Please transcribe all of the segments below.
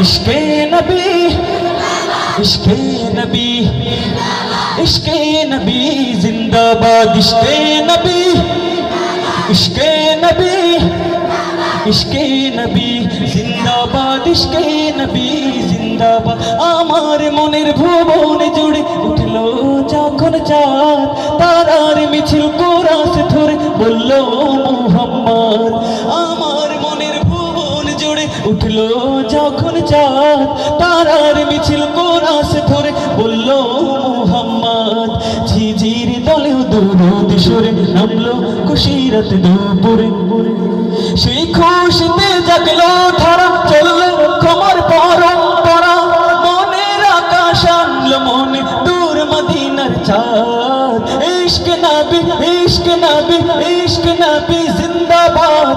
ইশকে নবী ইশকে নবী ইশকে নবী জিন্দাবাদ ইশকে নবী ইশকে নবী ইশকে নবী জিন্দাবাদ ইশকে নবী জিন্দাবাদ আমার মনের ভুবন জুড়ে উঠল যখন চাঁদ, তারার মিছিল উঠল যখন চাঁদ, তারার মিছিল কোরাস ধরে বলল, মোহাম্মদ, ঝিঝির দলেও দৌড় সরে নামলো খুশিরাত দুপুরে। সেই খুশিতে জাগলো ধারা, চলল ক্ষমার পরম্পরা। মনের আকাশ আনলো মনে দূর মদিনার চাঁদ। ইশক নবী ইশক নবী ইশক নবী, জিন্দাবাদ।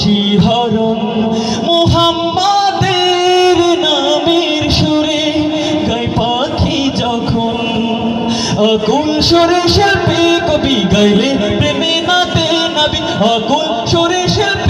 শিহরণ মুহাম্মাদের নামের সুরে গাই পাখি যখন। আকুল সুরে শিল্পী কবি গাইলে প্রেমে নাতে নাবি আকুল সুরে শিল্পী